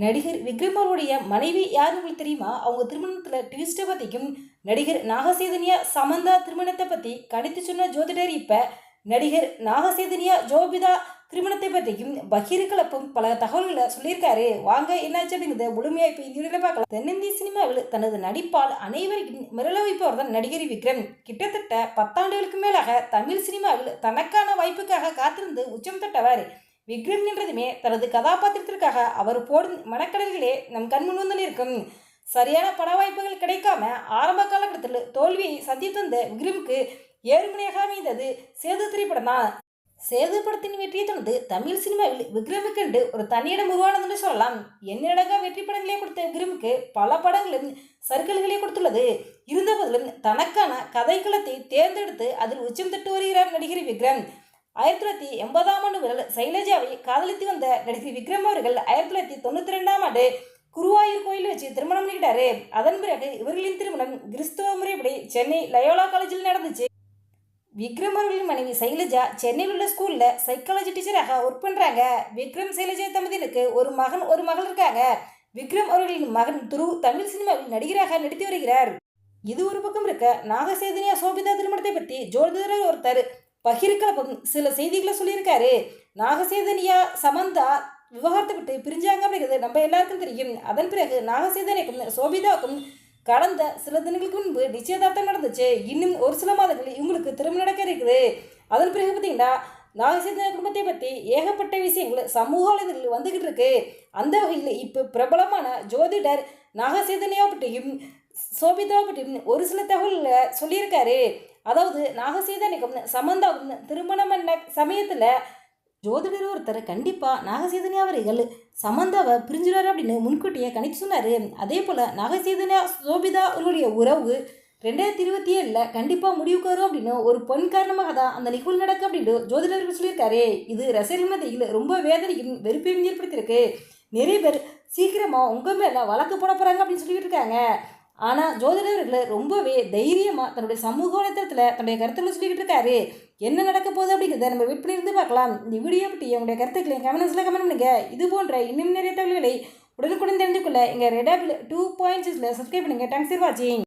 நடிகர் விக்ரமருடைய மனைவி யார் உங்களுக்கு தெரியுமா? அவங்க திருமணத்தில் ட்விஸ்ட்டை பற்றிக்கும் நடிகர் நாகசேதனியா சமந்தா திருமணத்தை பற்றி கணித்து சொன்ன ஜோதிடர் இப்போ நடிகர் நாகசேதனியா ஜோபிதா திருமணத்தை பற்றியும் பகீர் கலப்பும் பல தகவல்களை சொல்லியிருக்காரு. வாங்க என்னாச்சு அப்படிங்கிறத முழுமையாக இப்போ இந்த பார்க்கலாம். தென்னிந்திய சினிமாவில் தனது நடிப்பால் அனைவருக்கும் மிரள வைப்பவர் தான் நடிகர் விக்ரம். கிட்டத்தட்ட பத்தாண்டுகளுக்கு மேலாக தமிழ் சினிமாவில் தனக்கான வாய்ப்புக்காக காத்திருந்து உச்சம் தட்டவர். விக்ரம் என்றதுமே தனது கதாபாத்திரத்திற்காக அவர் போடும் மனக்கடல்களே நம் கண்முன் வந்து நிற்கும். சரியான பட வாய்ப்புகள் கிடைக்காம ஆரம்ப காலகட்டத்தில் தோல்வியை சந்தித்து வந்த விக்ரமுக்கு ஏறுமனையாக அமைந்தது சேது திரைப்படம் தான். சேது படத்தின் வெற்றியை தொடர்ந்து தமிழ் சினிமாவில் விக்ரமுக்கென்று ஒரு தனியிடம் உருவானது என்று சொல்லலாம் என்னடங்க வெற்றி படங்களே கொடுத்த விக்ரமுக்கு பல படங்களும் சர்க்கிள்களே கொடுத்துள்ளது. இருந்தபோதிலும் தனக்கான கதைக்களத்தை தேர்ந்தெடுத்து அதில் உச்சம் தட்டு வருகிறார் நடிகர் விக்ரம். ஆயிரத்தி தொள்ளாயிரத்தி எண்பதாம் ஆண்டு முதல் சைலஜாவை காதலித்து வந்த நடிகை விக்ரம் அவர்கள் ஆயிரத்தி தொள்ளாயிரத்தி தொண்ணூற்றி ரெண்டாம் ஆண்டு குருவாயூர் கோயில் வச்சு திருமணம் பண்ணிக்கிட்டாரு. அதன் பிறகு இவர்களின் திருமணம் கிறிஸ்துவ முறைப்படி சென்னை லயோலா காலேஜில் நடந்துச்சு. விக்ரம் அவர்களின் மனைவி சைலஜா சென்னையில் உள்ள ஸ்கூலில் சைக்காலஜி டீச்சராக ஒர்க் பண்ணுறாங்க விக்ரம் சைலஜா தம்பதியினுக்கு ஒரு மகன் ஒரு மகள் இருக்காங்க. விக்ரம் அவர்களின் மகன் துரு தமிழ் சினிமாவில் நடிகராக நடித்து வருகிறார். இது ஒரு பக்கம் இருக்க நாகசேதனியா சோபிதா திருமணத்தை பற்றி ஜோதிடர் ஒருத்தர் பகிர்கலப்பம் சில செய்திகளை சொல்லியிருக்காரு. நாகசேதனியா சமந்தா விவகாரத்தை விட்டு பிரிஞ்சாங்க அப்படிங்கிறது நம்ம எல்லாருக்கும் தெரியும். அதன் பிறகு நாகசேதனைக்கும் சோபிதாவுக்கும் கடந்த சில தினங்களுக்கு முன்பு நிச்சயதார்த்தம் நடந்துச்சு. இன்னும் ஒரு சில மாதங்கள் இவங்களுக்கு திருமணம் நடக்க இருக்குது. அதன் பிறகு பார்த்தீங்கன்னா நாகசேதன குடும்பத்தை பற்றி ஏகப்பட்ட விஷயங்கள் சமூக வலைதளத்தில் வந்துக்கிட்டு இருக்கு. அந்த வகையில் இப்போ பிரபலமான ஜோதிடர் நாகசேதனையா பற்றியும் சோபிதா பற்றியும் ஒரு சில தகவல்களை சொல்லியிருக்காரு. அதாவது நாகசேதனைக்கும் சமந்தாவும் திருமணம் என்ன சமயத்தில் ஜோதிடர் ஒருத்தர் கண்டிப்பாக நாகசேதனி அவர்கள் சமந்தாவை பிரிஞ்சுடுவார் அப்படின்னு முன்கூட்டியே கணிச்சு சொன்னார். அதே போல் நாகசீதனியா சோபிதா அவர்களுடைய உறவு ரெண்டாயிரத்தி இருபத்தி ஏழில் கண்டிப்பாக முடிவுக்கு வரும் அப்படின்னு ஒரு பொன் காரணமாக தான் அந்த நிகழ்வு நடக்கும் அப்படின்னு ஜோதிடர்கள் சொல்லியிருக்காரு. இது ரசிகர்கள் மத்தியில் ரொம்ப வேதனையும் வெறுப்பையும் ஏற்படுத்தியிருக்கு. நிறைய பேர் சீக்கிரமாக உங்கள் மேலே வழக்கு போட போகிறாங்க அப்படின்னு சொல்லிட்டு இருக்காங்க. ஆனால் ஜோதிடர்கள் ரொம்பவே தைரியமாக தன்னுடைய சமூக வலைத்தளத்தில் தன்னுடைய கருத்துக்களை சொல்லிக்கிட்டு இருக்காரு. என்ன நடக்க போகுது அப்படிங்கிறத நம்ம வெயிட் பண்ணியிருந்து பார்க்கலாம். இந்த வீடியோ பற்றி உங்களுடைய கருத்துக்களை கமெண்ட்ஸில் கமெண்ட் பண்ணுங்க. இது போன்ற இன்னும் நிறைய தகவல்களை உடனுக்குடன் தெரிந்து கொள்ள எங்கள் ரெடாபிள் டூ பாயிண்ட் சிக்ஸில் சப்ஸ்கிரைப் பண்ணுங்கள் தேங்க்ஸ் ஃபார் வாட்சிங்